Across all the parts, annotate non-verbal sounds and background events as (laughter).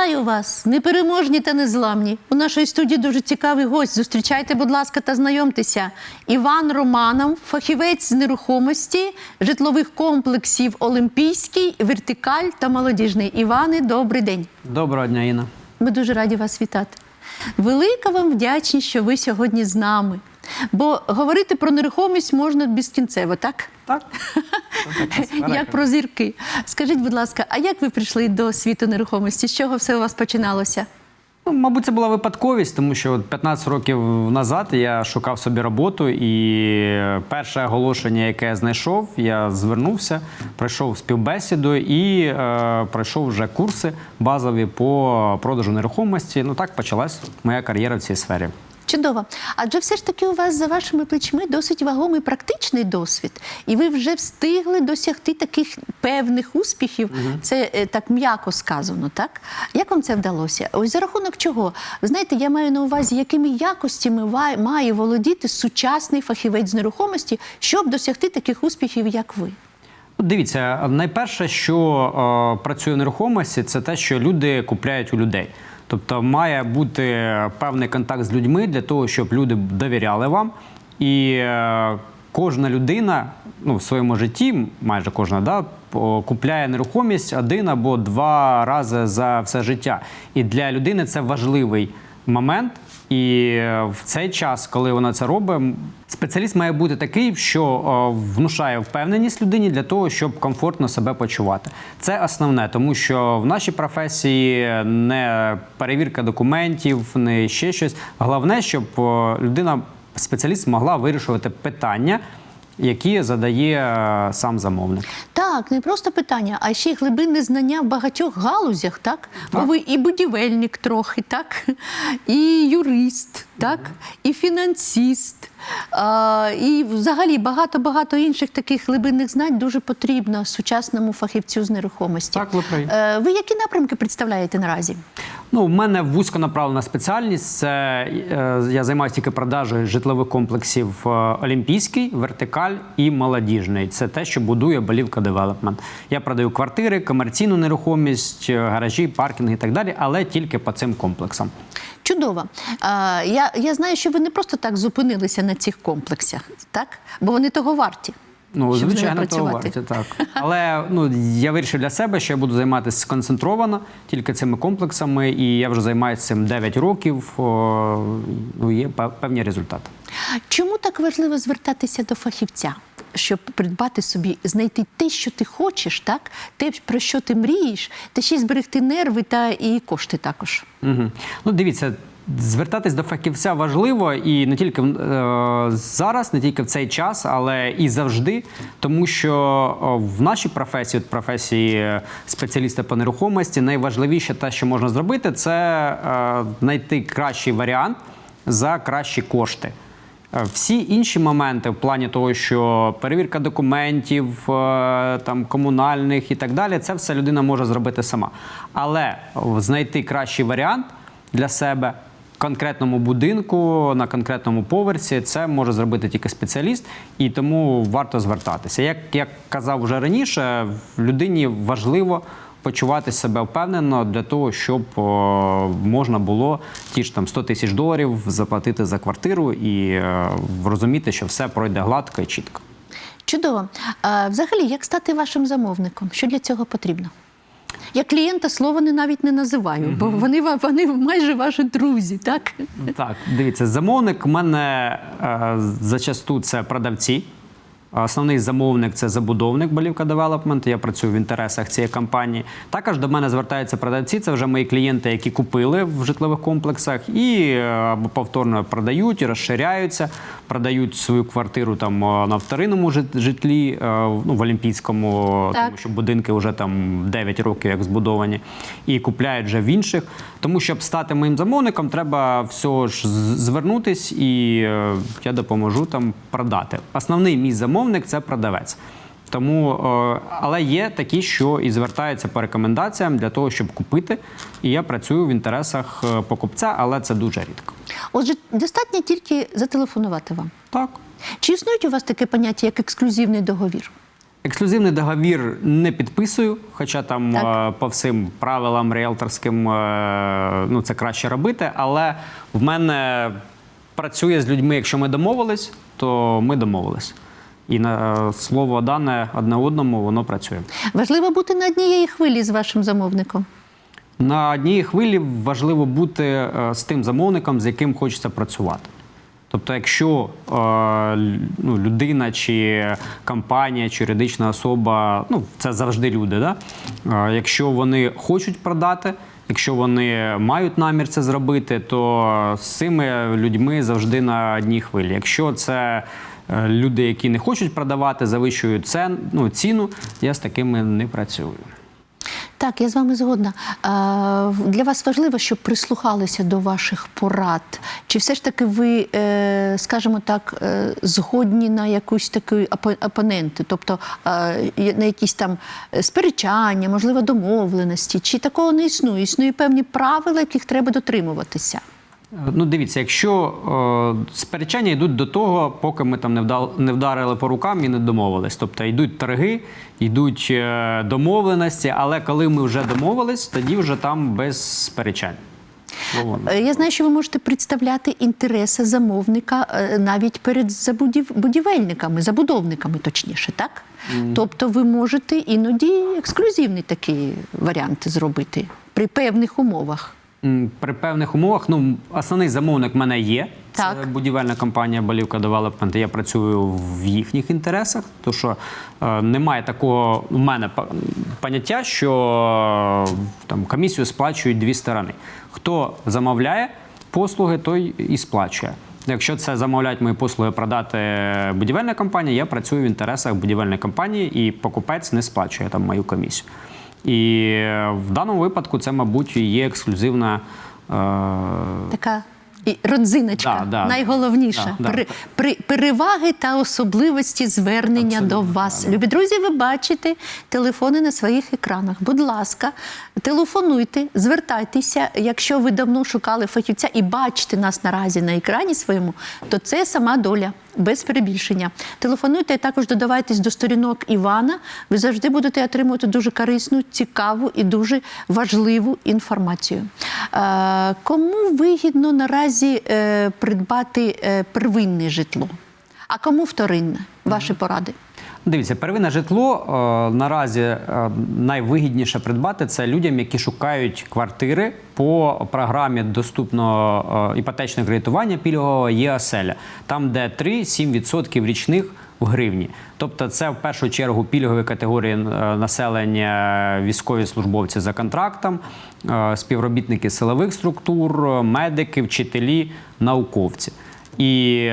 Вітаю вас, непереможні та незламні. У нашій студії дуже цікавий гость. Зустрічайте, будь ласка, та знайомтеся. Іван Романов, фахівець з нерухомості, житлових комплексів Олімпійський, вертикаль та молодіжний. Іване, добрий день. Доброго дня, Інна. Ми дуже раді вас вітати. Велика вам вдячність, що ви сьогодні з нами. Бо говорити про нерухомість можна безкінцево, так? Так. Як про зірки. Скажіть, будь ласка, а як ви прийшли до світу нерухомості? З чого все у вас починалося? Ну, мабуть, це була випадковість, тому що 15 років назад я шукав собі роботу, і перше оголошення, яке я знайшов, я звернувся, пройшов співбесіду і е, пройшов вже курси базові по продажу нерухомості. Ну так почалась моя кар'єра в цій сфері. Чудово. Адже все ж таки у вас за вашими плечми досить вагомий практичний досвід, і ви вже встигли досягти таких певних успіхів. Це е, так м'яко сказано, так? Як вам це вдалося? Ось за рахунок чого? Ви знаєте, я маю на увазі, якими якостями має володіти сучасний фахівець з нерухомості, щоб досягти таких успіхів, як ви. Дивіться, найперше, що е, працює в нерухомості, це те, що люди купляють у людей. Тобто має бути певний контакт з людьми для того, щоб люди довіряли вам. І е, кожна людина ну, в своєму житті, майже кожна, да, купляє нерухомість один або два рази за все життя. І для людини це важливий момент. І е, в цей час, коли вона це робить, спеціаліст має бути такий, що е, внушає впевненість людині для того, щоб комфортно себе почувати. Це основне, тому що в нашій професії не перевірка документів, не ще щось. Головне, щоб е, людина, спеціаліст, могла вирішувати питання, які задає е, сам замовник. Так, не просто питання, а ще й глибинне знання в багатьох галузях, так? Бо ви і будівельник трохи, так? І юрист, так? І фінансіст. І взагалі багато-багато інших таких глибинних знань дуже потрібно сучасному фахівцю з нерухомості. Так. Е, ви які напрямки представляєте наразі? Ну, у мене вузьконаправлена спеціальність. Це е, я займаюся тільки продажею житлових комплексів е, Олімпійський, вертикаль і молодіжний. Це те, що будує Болівка Девелопмент. Я продаю квартири, комерційну нерухомість, е, гаражі, паркінги і так далі, але тільки по цим комплексам. Чудово. А, я, я знаю, що ви не просто так зупинилися на цих комплексах, так? Бо вони того варті. Ну, щоб звичайно, того варті, так. Але ну, я вирішив для себе, що я буду займатися сконцентровано тільки цими комплексами, і я вже займаюся цим 9 років. О, ну, є певні результати. Чому так важливо звертатися до фахівця, щоб придбати собі, знайти те, що ти хочеш, так? те, про що ти мрієш, та ще й зберегти нерви та і кошти також. Угу. Ну, дивіться, звертатись до фахівця важливо і не тільки е, зараз, не тільки в цей час, але і завжди. Тому що е, в нашій професії, от професії спеціаліста по нерухомості, найважливіше те, що можна зробити, це е, знайти кращий варіант за кращі кошти. Е, Всі інші моменти в плані того, що перевірка документів, е, там комунальних і так далі, це все людина може зробити сама. Але е, знайти кращий варіант для себе конкретному будинку на конкретному поверсі, це може зробити тільки спеціаліст, і тому варто звертатися. Як я казав вже раніше, людині важливо почувати себе впевнено для того, щоб о, можна було ті ж там 100 тисяч доларів заплатити за квартиру і е, розуміти, що все пройде гладко і чітко. Чудово. А, взагалі, як стати вашим замовником? Що для цього потрібно? Я клієнта слова не навіть не називаю, бо вони, вони майже ваші друзі, так? Так, дивіться, замовник в мене е, зачасту це продавці. Основний замовник це забудовник Болівка Девелопмент. Я працюю в інтересах цієї компанії. Також до мене звертаються продавці. Це вже мої клієнти, які купили в житлових комплексах і е, або повторно продають, і розширяються, продають свою квартиру там е, на вторинному житлі, е, ну, в Олімпійському, Так. тому що будинки вже там 9 років як збудовані, і купляють вже в інших. Тому щоб стати моїм замовником, треба всього ж звернутись, і я допоможу там продати. Основний мій замовник це продавець. Тому, е, але є такі, що і звертаються по рекомендаціям для того, щоб купити. І я працюю в інтересах е, покупця, але це дуже рідко. Отже, достатньо тільки зателефонувати вам. Так. Чи існують у вас таке поняття, як ексклюзивний договір? Ексклюзивний договір не підписую, хоча там Так. е, по всім правилам ріелторським ну, це краще робити. Але в мене працює з людьми, якщо ми домовились, то ми домовились. І на слово дане одне одному воно працює. Важливо бути на однієї хвилі з вашим замовником. На одній хвилі важливо бути е, з тим замовником, з яким хочеться працювати. Тобто, якщо е, ну, людина чи компанія, чи юридична особа, ну це завжди люди, да? е, якщо вони хочуть продати, якщо вони мають намір це зробити, то з цими людьми завжди на одній хвилі. Якщо це люди, які не хочуть продавати, завищують цен, ну, ціну, я з такими не працюю. Так, я з вами згодна. А, Для вас важливо, щоб прислухалися до ваших порад. Чи все ж таки ви, е, скажімо так, е, згодні на якусь таку опо- опоненти, тобто е, на якісь там е, сперечання, можливо, домовленості? Чи такого не існує? Існують певні правила, яких треба дотримуватися? Ну, дивіться, якщо е, сперечання йдуть до того, поки ми там не, вдал, не вдарили по рукам і не домовились. Тобто йдуть торги, йдуть е, домовленості, але коли ми вже домовились, тоді вже там без сперечань. Е, Я знаю, що ви можете представляти інтереси замовника е, навіть перед забудів- будівельниками, забудовниками, точніше, так? Тобто ви можете іноді ексклюзивний такий варіант зробити при певних умовах. При певних умовах, ну, основний замовник в мене є. Так. Це будівельна компанія Балівка Девелопмент. Я працюю в їхніх інтересах, тому що е, немає такого у мене поняття, що е, там комісію сплачують дві сторони. Хто замовляє послуги, той і сплачує. Якщо це замовляють мої послуги продати будівельна компанія, я працюю в інтересах будівельної компанії, і покупець не сплачує там мою комісію. І е, в даному випадку це, мабуть, і є ексклюзивна. Е- Така і родзиночка, Да, да. найголовніша. Да, да. При, при, переваги та особливості звернення Абсолютно, до вас. да, да. Любі друзі, ви бачите телефони на своїх екранах. Будь ласка, телефонуйте, звертайтеся. Якщо ви давно шукали фахівця і бачите нас наразі на екрані своєму, то це сама доля. Без перебільшення. Телефонуйте і також додавайтесь до сторінок Івана. Ви завжди будете отримувати дуже корисну, цікаву і дуже важливу інформацію. Е, кому вигідно наразі е, придбати е, первинне житло? А кому вторинне? Ваші поради? Дивіться, первинне житло е, наразі е, найвигідніше придбати це людям, які шукають квартири по програмі доступного е, іпотечного кредитування пільгового є там де 3-7% річних в гривні. Тобто, це в першу чергу пільгові категорії населення, військові службовці за контрактом, співробітники силових структур, медики, вчителі, науковці. І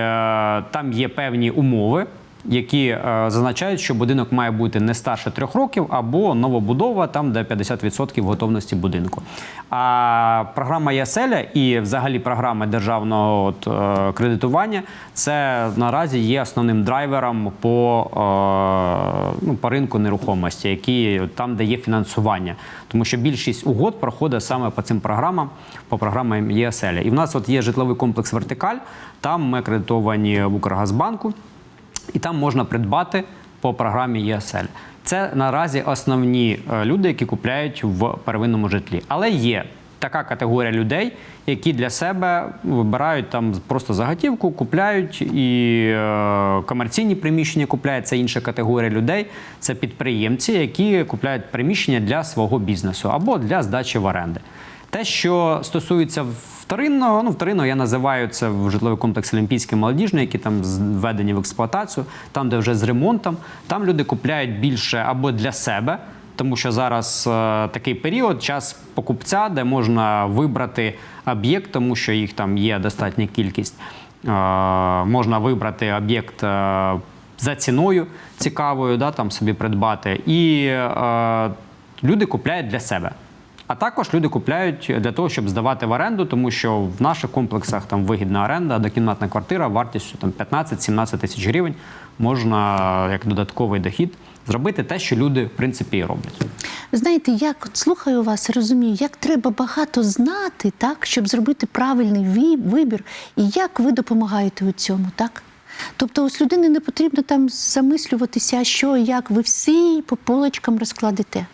там є певні умови які е, зазначають, що будинок має бути не старше трьох років або новобудова, там де 50% готовності будинку. А програма ЯСЕЛЯ і взагалі програма державного от, е, кредитування це наразі є основним драйвером по, е, ну, по ринку нерухомості, які там, де є фінансування. Тому що більшість угод проходить саме по цим програмам, по програмам ЄСЕЛЯ. І в нас от є житловий комплекс Вертикаль, там ми акредитовані в Укргазбанку і там можна придбати по програмі ЄСЛ. Це наразі основні е, люди, які купляють в первинному житлі. Але є така категорія людей, які для себе вибирають там просто заготівку, купляють і е, комерційні приміщення купляють. Це інша категорія людей. Це підприємці, які купляють приміщення для свого бізнесу або для здачі в оренди. Те, що стосується вторинного, ну вторинного я називаю це в житловий комплекс Олімпійський молодіжний, які там введені в експлуатацію, там, де вже з ремонтом, там люди купляють більше або для себе, тому що зараз е, такий період, час покупця, де можна вибрати об'єкт, тому що їх там є достатня кількість. Е, можна вибрати об'єкт. е, за ціною цікавою, да, там собі придбати, і е, люди купляють для себе. А також люди купляють для того, щоб здавати в оренду, тому що в наших комплексах там вигідна оренда, однокімнатна квартира вартістю там 15-17 тисяч гривень можна як додатковий дохід зробити те, що люди в принципі і роблять. Знаєте, як от слухаю вас, розумію, як треба багато знати, так, щоб зробити правильний вибір, і як ви допомагаєте у цьому, так? Тобто ось людині не потрібно там замислюватися, що як ви всі по полочкам розкладете.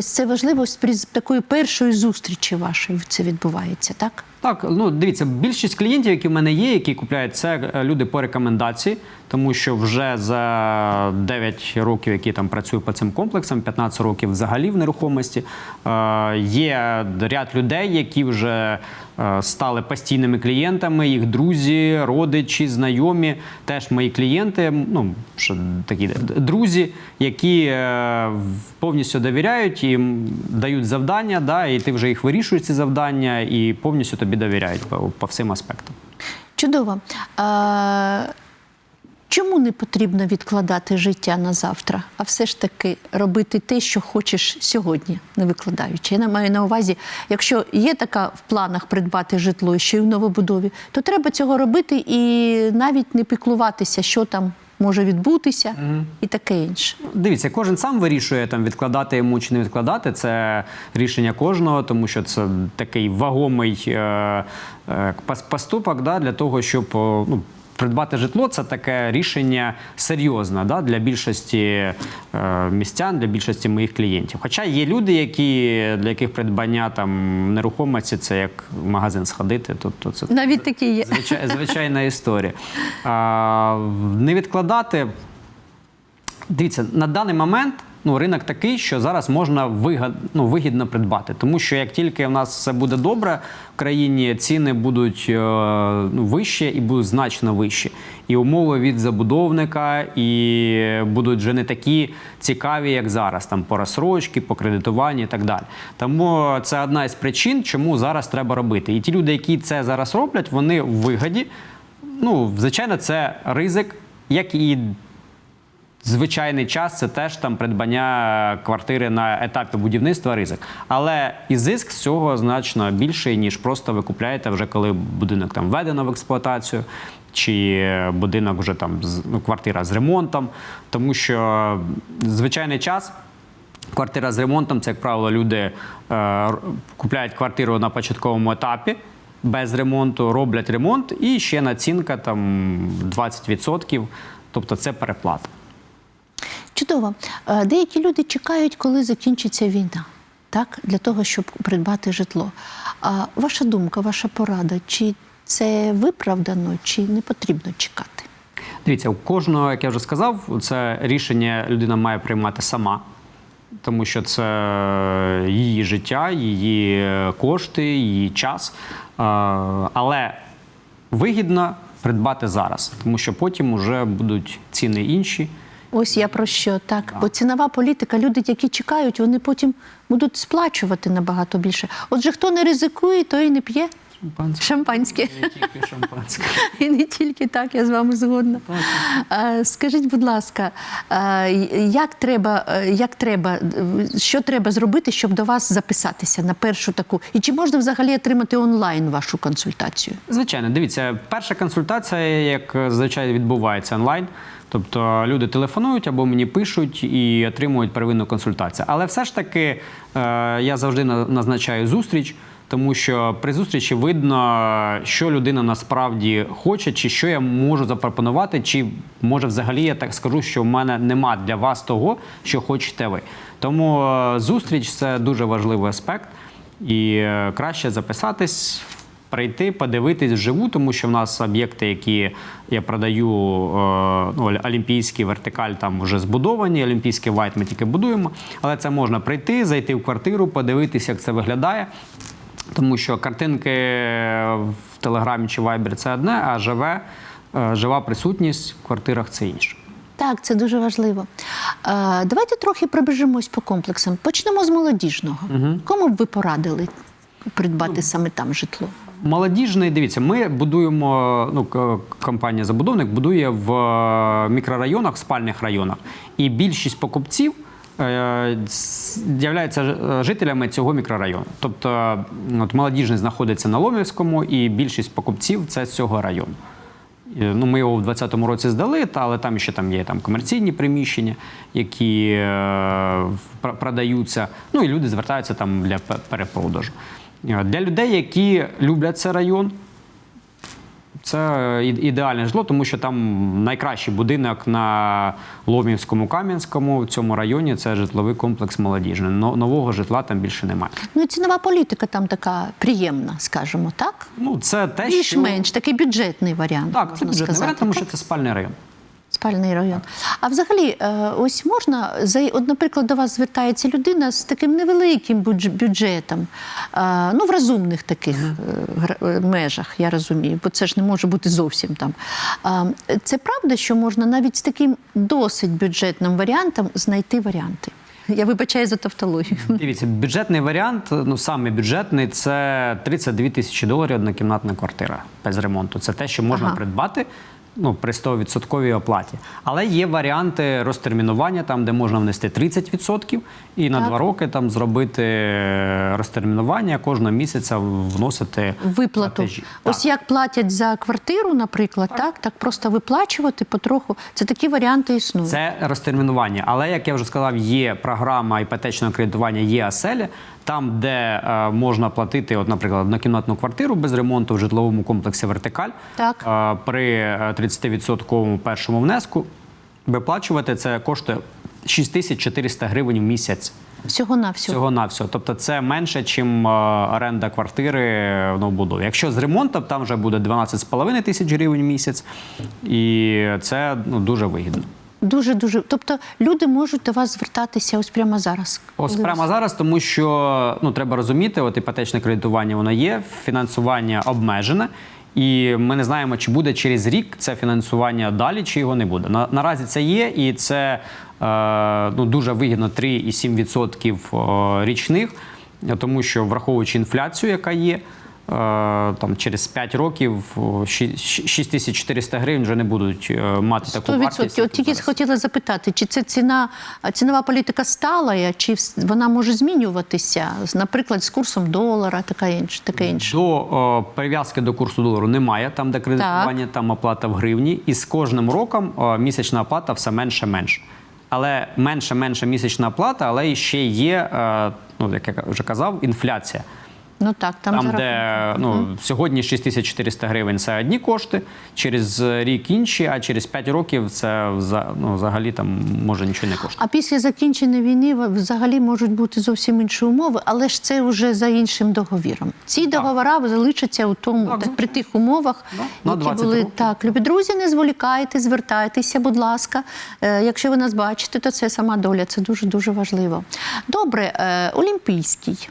Це важливо з- такої першої зустрічі вашої це відбувається, так? Так, ну дивіться, більшість клієнтів, які в мене є, які купляють це е, люди по рекомендації, тому що вже за 9 років, які там працюю по цим комплексам, 15 років взагалі в нерухомості, е, є ряд людей, які вже е, стали постійними клієнтами, їх друзі, родичі, знайомі, теж мої клієнти, ну що такі друзі, які повністю довіряють і дають завдання, да, і ти вже їх вирішуєш ці завдання, і повністю тобі довіряють по, по всім аспектам. Чудово. А, чому не потрібно відкладати життя на завтра, а все ж таки робити те, що хочеш сьогодні, не викладаючи? Я маю на увазі, якщо є така в планах придбати житло ще й в новобудові, то треба цього робити і навіть не піклуватися, що там може відбутися, і таке інше. Дивіться, кожен сам вирішує там відкладати йому чи не відкладати. Це рішення кожного, тому що це такий вагомий е, е, поступок да, для того, щоб ну, придбати житло. Це таке рішення серйозне да, для більшості е, містян, для більшості моїх клієнтів. Хоча є люди, які для яких придбання там нерухомості це як в магазин сходити, то, то це Навіть такі є. Звичай, звичайна історія. А, не відкладати. Дивіться, на даний момент ну, ринок такий, що зараз можна вигад, ну, вигідно придбати. Тому що як тільки в нас все буде добре в країні, ціни будуть е, ну, вищі і будуть значно вищі. І умови від забудовника і будуть вже не такі цікаві, як зараз, там по розсрочці, по кредитуванню і так далі. Тому це одна із причин, чому зараз треба робити. І ті люди, які це зараз роблять, вони в вигоді. Ну, звичайно, це ризик, як і звичайний час, це теж там придбання квартири на етапі будівництва ризик. Але і зиск з цього значно більший, ніж просто ви купляєте вже коли будинок там введено в експлуатацію. Чи будинок вже там ну, квартира з ремонтом, тому що звичайний час Квартира з ремонтом це, як правило, люди е, купляють квартиру на початковому етапі без ремонту, роблять ремонт і ще націнка там 20%. Тобто це переплата. Чудово. Е, Деякі люди чекають, коли закінчиться війна, так, для того, щоб придбати житло. А ваша думка, ваша порада, чи це виправдано, чи не потрібно чекати? Дивіться, у кожного, як я вже сказав, це рішення людина має приймати сама, тому що це її життя, її кошти, її час. Е, Але вигідно придбати зараз, тому що потім вже будуть ціни інші. Ось я про що так. Бо цінова політика, люди, які чекають, вони потім будуть сплачувати набагато більше. Отже, хто не ризикує, той і не п'є Шампанське. шампанське. Не тільки шампанське. (laughs) І не тільки так, я з вами згодна. Е, Скажіть, будь ласка, е, як треба, е, як треба, е, що треба зробити, щоб до вас записатися на першу таку? І чи можна взагалі отримати онлайн вашу консультацію? Звичайно, дивіться, перша консультація, як зазвичай відбувається онлайн. Тобто люди телефонують або мені пишуть і отримують первинну консультацію. Але все ж таки е, я завжди на- назначаю зустріч, тому що при зустрічі видно, що людина насправді хоче, чи що я можу запропонувати, чи може взагалі я так скажу, що в мене нема для вас того, що хочете ви. Тому е, зустріч це дуже важливий аспект, і е, краще записатись прийти, подивитись вживу, тому що в нас об'єкти, які я продаю, е, ну, олімпійський вертикаль там вже збудовані, олімпійський вайт ми тільки будуємо. Але це можна прийти, зайти в квартиру, подивитися, як це виглядає. Тому що картинки в Телеграмі чи Вайбері це одне, а живе, е, жива присутність в квартирах це інше. Так, це дуже важливо. Е, Давайте трохи пробіжимось по комплексам. Почнемо з молодіжного. Кому б ви порадили придбати саме там житло? Молодіжний, дивіться, ми будуємо. Ну, компанія забудовник будує в е, мікрорайонах, в спальних районах. І більшість покупців е, являються жителями цього мікрорайону. Тобто, от молодіжний знаходиться на Ломівському, і більшість покупців це з цього району. Е, Ну, ми його в 2020 році здали, але там ще там є там комерційні приміщення, які е, продаються. Ну і люди звертаються там для перепродажу. Е, Для людей, які люблять цей район, Це ідеальне житло, тому що там найкращий будинок на Ломівському Кам'янському в цьому районі це житловий комплекс молодіжний. Нового житла там більше немає. Ну і цінова політика там така приємна, скажімо так. Ну це те, Більш-менш такий бюджетний варіант. так, це бюджетний сказати. варіант, тому що це спальний район. Спальний район. А взагалі, е, ось можна за от, наприклад, до вас звертається людина з таким невеликим бюджетом, е, ну в розумних таких е, межах, я розумію, бо це ж не може бути зовсім там. Це правда, що можна навіть з таким досить бюджетним варіантом знайти варіанти. Я вибачаю за тавтологію. Дивіться, бюджетний варіант, ну саме бюджетний, це 32 тисячі доларів однокімнатна квартира без ремонту. Це те, що можна Ага. придбати. Ну, при 100% оплаті. Але є варіанти розтермінування, там, де можна внести 30% і на Так. два роки там зробити е, розтермінування, кожного місяця вносити Виплату. платежі. Ось Так. як платять за квартиру, наприклад, так. так, просто виплачувати потроху. Це такі варіанти існують. Це розтермінування. Але як я вже сказав, є програма іпотечного кредитування є оселя, там, де е, можна платити, от, наприклад, однокімнатну квартиру без ремонту в житловому комплексі Вертикаль Так. е, при е, 30% першому внеску. Виплачувати це коштує 6400 гривень в місяць. Всього на всього. Всього на всього. Тобто це менше, ніж оренда квартири в новобудові. Якщо з ремонтом, там вже буде 12,5 тисяч гривень в місяць, і це ну, дуже вигідно. Дуже дуже. Тобто люди можуть до вас звертатися ось прямо зараз. Ось прямо зараз, тому що ну треба розуміти, от іпотечне кредитування воно є, фінансування обмежене. І ми не знаємо, чи буде через рік це фінансування далі, чи його не буде. На, наразі це є, і це е, ну, дуже вигідно 3,7% е, річних, тому що враховуючи інфляцію, яка є, там через 5 років 6400 гривень вже не будуть е, мати таку 100%. вартість. От тільки зараз. хотіла запитати, чи це ціна, цінова політика стала, чи вона може змінюватися, наприклад, з курсом долара, така інше, таке інше. До о, прив'язки до курсу долару немає, там де кредитування, там оплата в гривні. І з кожним роком о, місячна оплата все менше менше. Але менше менше місячна оплата, але ще є, е, ну як я вже казав, інфляція. Ну так, там, Там, де ну, сьогодні 6400 гривень це одні кошти, через рік інші, а через 5 років це ну, взагалі там може нічого не коштує. А після закінчення війни взагалі можуть бути зовсім інші умови, але ж це вже за іншим договіром. Ці договори залишаться у тому Так, так, при тих умовах, на які були років. так. Любі друзі, не зволікайте, звертайтеся, будь ласка. Е, якщо ви нас бачите, то це сама доля. Це дуже дуже важливо. Добре, е, Олімпійський.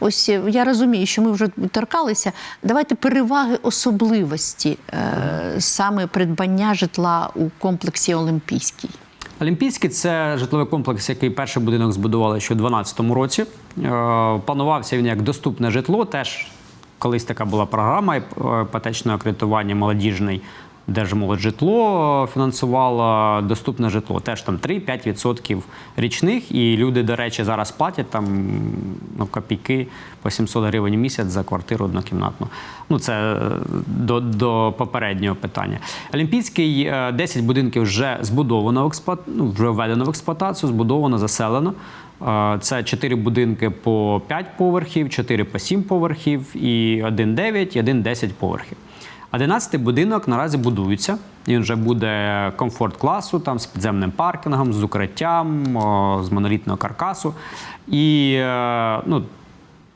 Ось е, я розумію, що ми вже торкалися. Давайте переваги особливості е, саме придбання житла у комплексі Олімпійський. Олімпійський це житловий комплекс, який перший будинок збудували ще у 2012 році. Е, Планувався він як доступне житло. Теж колись така була програма іп- іпотечного кредитування молодіжний. Держмолоджитло фінансувало доступне житло. Теж там 3-5% річних. І люди, до речі, зараз платять там ну, копійки по 700 гривень в місяць за квартиру однокімнатну. Ну, це е, до, до попереднього питання. Олімпійський е, 10 будинків вже збудовано в експлуат... ну, вже введено в експлуатацію, збудовано, заселено. Е, Це 4 будинки по 5 поверхів, 4 по 7 поверхів, і 1 9, і 1 10 поверхів. 11-й будинок наразі будується. Він вже буде комфорт класу, там з підземним паркінгом, з укриттям, з монолітного каркасу. І е, ну,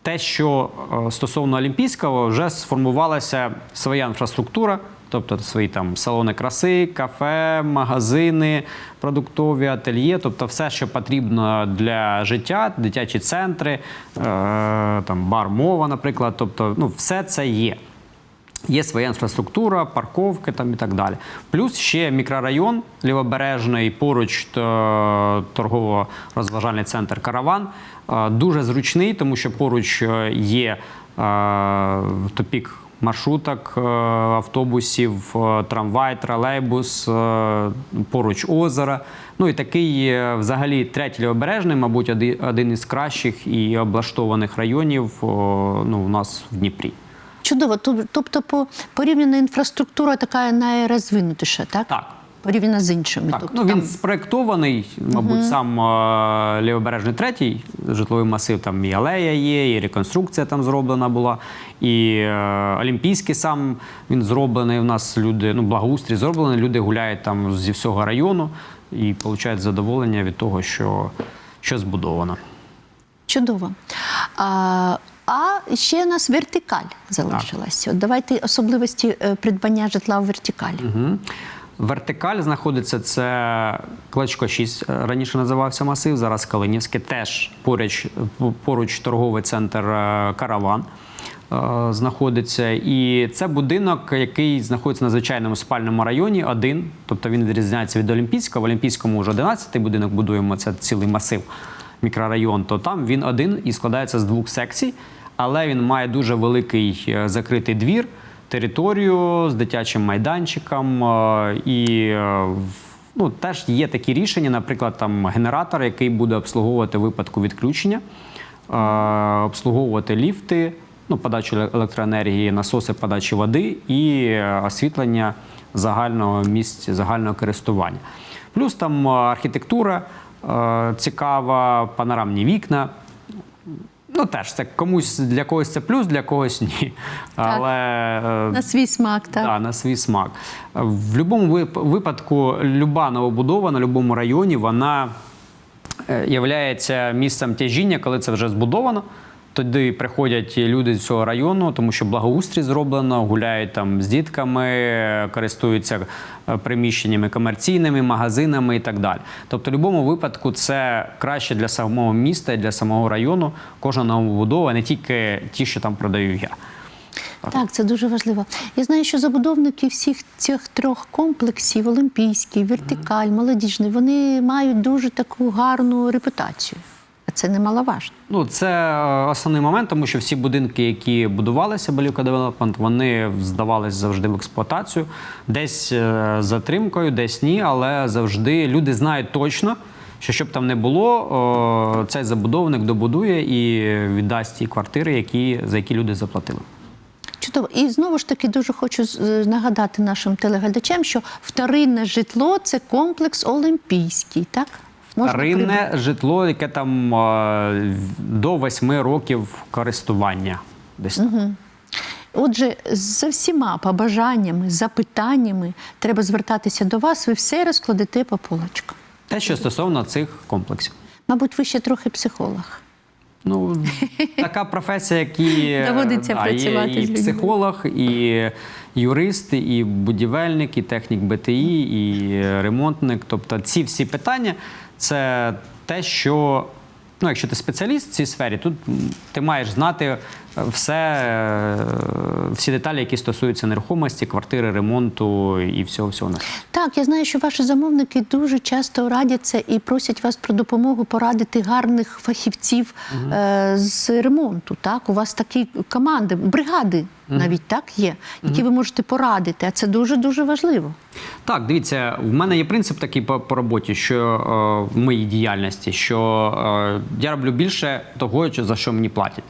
те, що е, стосовно Олімпійського, вже сформувалася своя інфраструктура, тобто свої там салони краси, кафе, магазини, продуктові ательє, тобто все, що потрібно для життя, дитячі центри, е, там бар мова, наприклад. Тобто, ну, все це є. Є своя інфраструктура, парковки там і так далі. Плюс ще мікрорайон лівобережний, поруч е, торгово-розважальний центр Караван. Е, Дуже зручний, тому що поруч е, є топік маршруток, автобусів, трамвай, тролейбус, поруч озера. Ну і такий взагалі третій лівобережний, мабуть, один із кращих і облаштованих районів ну, у нас в Дніпрі. Чудово. Тобто, по порівняно інфраструктура така найрозвинутіша, так? Так. порівняно з іншими. Так, Тобто ну він там- спроектований, мабуть, сам е, лівобережний третій житловий масив. Там і алея є, і реконструкція там зроблена була, і е, Олімпійський сам він зроблений. У нас люди, ну благоустрій зроблений, люди гуляють там зі всього району і отримують задоволення від того, що, що збудовано. Чудово. А, а ще у нас вертикаль залишилася. От давайте особливості е, придбання житла у вертикалі. Мгм. Вертикаль знаходиться це Кличко 6 е, раніше називався масив, зараз Калинівське, теж поруч, поруч торговий центр е, Караван. е, Знаходиться, і це будинок, який знаходиться на звичайному спальному районі, один, тобто він відрізняється від Олімпійського. В Олімпійському вже 11-й будинок будуємо, це цілий масив, мікрорайон. То там він один і складається з двох секцій, але він має дуже великий е, закритий двір територію з дитячим майданчиком. е, І е, ну, теж є такі рішення, наприклад, там генератор, який буде обслуговувати випадку відключення, обслуговувати ліфти, ну, подачу електроенергії, насоси подачі води і освітлення загального місць загального користування. Плюс там архітектура цікава, панорамні вікна. Ну, теж це комусь для когось це плюс, для когось ні. Але е, На свій смак, так. да, на свій смак. В будь-якому випадку люба новобудова на будь-якому районі вона є місцем тяжіння, коли це вже збудовано. Тоді приходять люди з цього району, тому що благоустрій зроблено, гуляють там з дітками, користуються е, приміщеннями комерційними, магазинами і так далі. Тобто, в будь-якому випадку це краще для самого міста і для самого району. Кожна новобудова, не тільки ті, що там продаю я. Так, це дуже важливо. Я знаю, що забудовники всіх цих трьох комплексів Олімпійський, вертикаль, молодіжний, вони мають дуже таку гарну репутацію. Це немаловажно. Ну, це е, основний момент, тому що всі будинки, які будувалися Балівка Девелопмент, вони здавалися завжди в експлуатацію. Десь е, з затримкою, десь ні, але завжди люди знають точно, що щоб там не було, цей забудовник добудує і віддасть ті квартири, які, за які люди заплатили. Чудово. І знову ж таки дуже хочу е, нагадати нашим телеглядачам, що вторинне житло це комплекс Олімпійський, так? Старинне житло, яке там до восьми років користування. Десь так. Отже, за всіма побажаннями, запитаннями треба звертатися до вас, ви все розкладете по полочкам. Те, що стосовно цих комплексів. Мабуть, ви ще трохи психолог. Ну, така професія, які Доводиться працювати є і психолог, і юрист, і будівельник, і технік БТІ, і ремонтник. Тобто ці всі питання це те, що. Ну, якщо ти спеціаліст в цій сфері, тут ти маєш знати все, е, всі деталі, які стосуються нерухомості, квартири, ремонту і всього всього. на. Так, я знаю, що ваші замовники дуже часто радяться і просять вас про допомогу порадити гарних фахівців е, з ремонту. Так, у вас такі команди, бригади навіть так є, які ви можете порадити. А це дуже дуже важливо. Так, дивіться, в мене є принцип такий по, по роботі, що е, в моїй діяльності, що е, я роблю більше того, за що мені платять.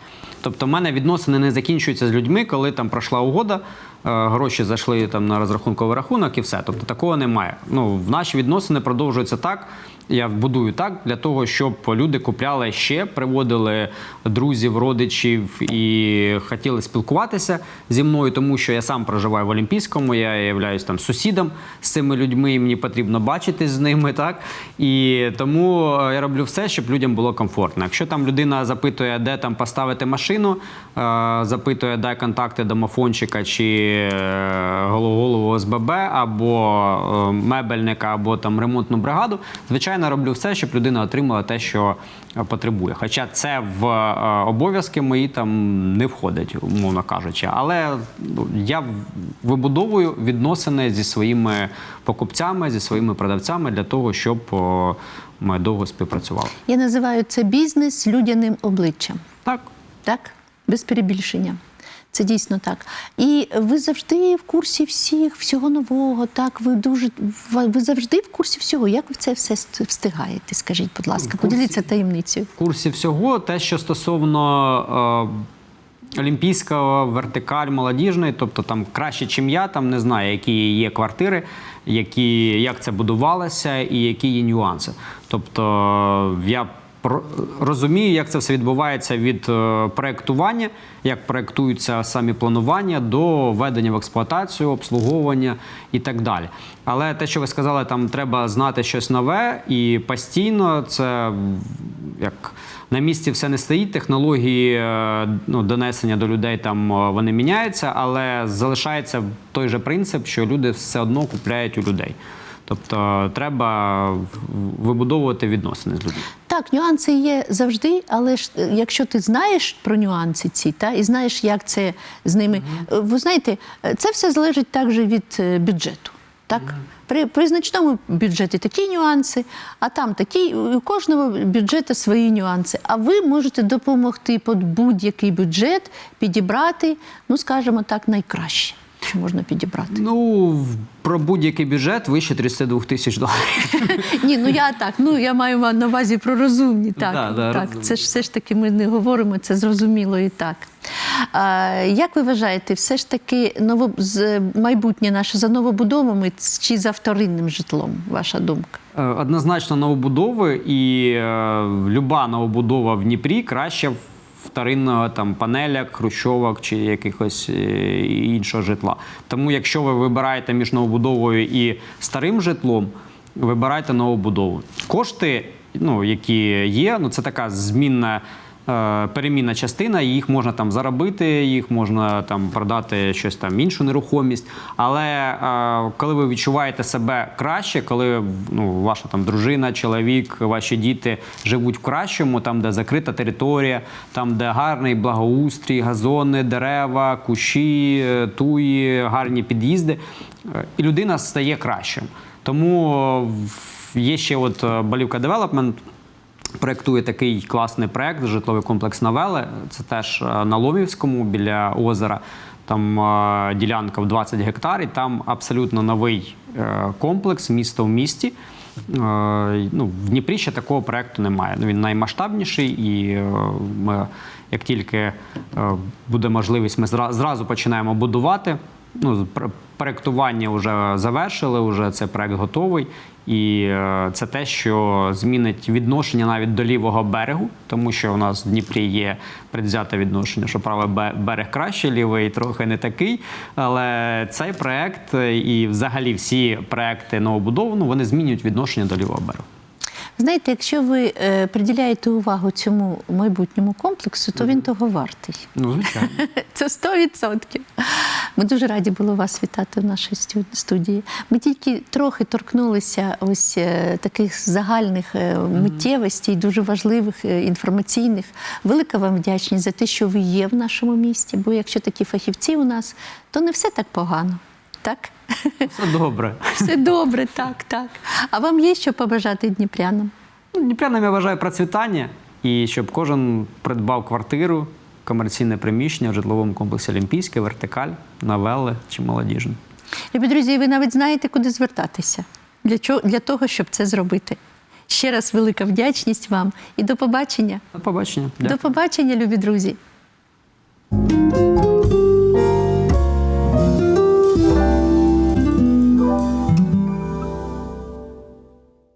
Тобто, в мене відносини не закінчуються з людьми, коли там пройшла угода, е, гроші зайшли там на розрахунковий рахунок і все. Тобто такого немає. Ну, в наші відносини продовжуються так. Я будую так для того, щоб люди купляли ще, приводили друзів, родичів і хотіли спілкуватися зі мною, тому що я сам проживаю в Олімпійському, я являюсь там сусідом з цими людьми, і мені потрібно бачитись з ними, так і тому е, я роблю все, щоб людям було комфортно. Якщо там людина запитує, де там поставити машину, е, запитує, дай контакти домофончика чи е, голову ОСББ або мебельника, або там ремонтну бригаду, звичайно, роблю все, щоб людина отримала те, що е, потребує. Хоча це в е, обов'язки мої там не входить, умовно кажучи. Але ну, я вибудовую відносини зі своїми покупцями, зі своїми продавцями для того, щоб ми довго співпрацювали. Я називаю це бізнес людяним обличчям. Так. Так? Без перебільшення. Це дійсно так. І ви завжди в курсі всіх, всього нового. Так, ви дуже ви завжди в курсі всього. Як ви це все встигаєте? Скажіть, будь ласка, курсі. поділіться таємницею. В курсі всього те, що стосовно Олімпійського, вертикаль, молодіжний, тобто там краще, чим я, там не знаю, які є квартири, які, як це будувалося і які є нюанси. Тобто я розумію, як це все відбувається від е, проектування, як проектуються самі планування до введення в експлуатацію, обслуговування і так далі. Але те, що ви сказали, там треба знати щось нове і постійно це як на місці все не стоїть. Технології е, ну, донесення до людей там е, вони міняються, але залишається той же принцип, що люди все одно купляють у людей. Тобто треба вибудовувати відносини з людьми. Так, нюанси є завжди, але ж е, якщо ти знаєш про нюанси ці, та і знаєш, як це з ними. Е, Ви знаєте, е, це все залежить також від бюджету. Так? При, при значному бюджеті такі нюанси, а там такі, у кожного бюджету свої нюанси. А ви можете допомогти під будь-який бюджет підібрати, ну скажімо так, найкраще, що можна підібрати. Ну про будь-який бюджет вище 32 тисяч доларів. (laughs) Ні, ну я так. Ну я маю на увазі про розумні. Так, Да, да, так. розумні. Це ж все ж таки ми не говоримо, це зрозуміло і так. А, як ви вважаєте, все ж таки ново, майбутнє наше за новобудовами чи за вторинним житлом? Ваша думка? Е, Однозначно новобудови і е, люба новобудова в Дніпрі краще вторинного там панеляк, хрущовок чи якихось е, іншого житла. Тому, якщо ви вибираєте між новобудовою і старим житлом, вибирайте новобудову. Кошти, ну які є, ну це така змінна. Е, Перемінна частина, їх можна там заробити, їх можна там продати щось там іншу нерухомість. Але е, коли ви відчуваєте себе краще, коли ну, ваша там дружина, чоловік, ваші діти живуть в кращому, там, де закрита територія, там, де гарний благоустрій, газони, дерева, кущі, е, туї, гарні під'їзди, і людина стає кращим. Тому є ще от Балівка Девелопмент проєктує такий класний проєкт, житловий комплекс Новели. Це теж е, на Ломівському біля озера. Там е, ділянка в 20 гектар, і там абсолютно новий е, комплекс, місто в місті. Е, ну, в Дніпрі ще такого проєкту немає. Ну, він наймасштабніший, і е, ми, як тільки е, буде можливість, ми зра- зразу починаємо будувати. Ну, проектування вже завершили, вже цей проект готовий. І е, це те, що змінить відношення навіть до лівого берегу, тому що у нас в Дніпрі є предвзяте відношення, що правий берег краще, лівий трохи не такий. Але цей проект е, і взагалі всі проекти новобудов, ну, вони змінюють відношення до лівого берегу. Знаєте, якщо ви е, приділяєте увагу цьому майбутньому комплексу, то він того вартий. Ну, звичайно. (laughs) Це 100%. Ми дуже раді було вас вітати в нашій студії. Ми тільки трохи торкнулися ось е, таких загальних е, миттєвостей, дуже важливих е, інформаційних. Велика вам вдячність за те, що ви є в нашому місті. Бо якщо такі фахівці у нас, то не все так погано. Так? Все добре. (laughs) Все добре, так, так. А вам є що побажати дніпрянам? Ну, Дніпрянам я вважаю процвітання і щоб кожен придбав квартиру, комерційне приміщення в житловому комплексі Олімпійське, вертикаль, навели чи молодіжне. Любі друзі, ви навіть знаєте, куди звертатися для чого для того, щоб це зробити. Ще раз велика вдячність вам і до побачення. До побачення. Дякую. До побачення, любі друзі.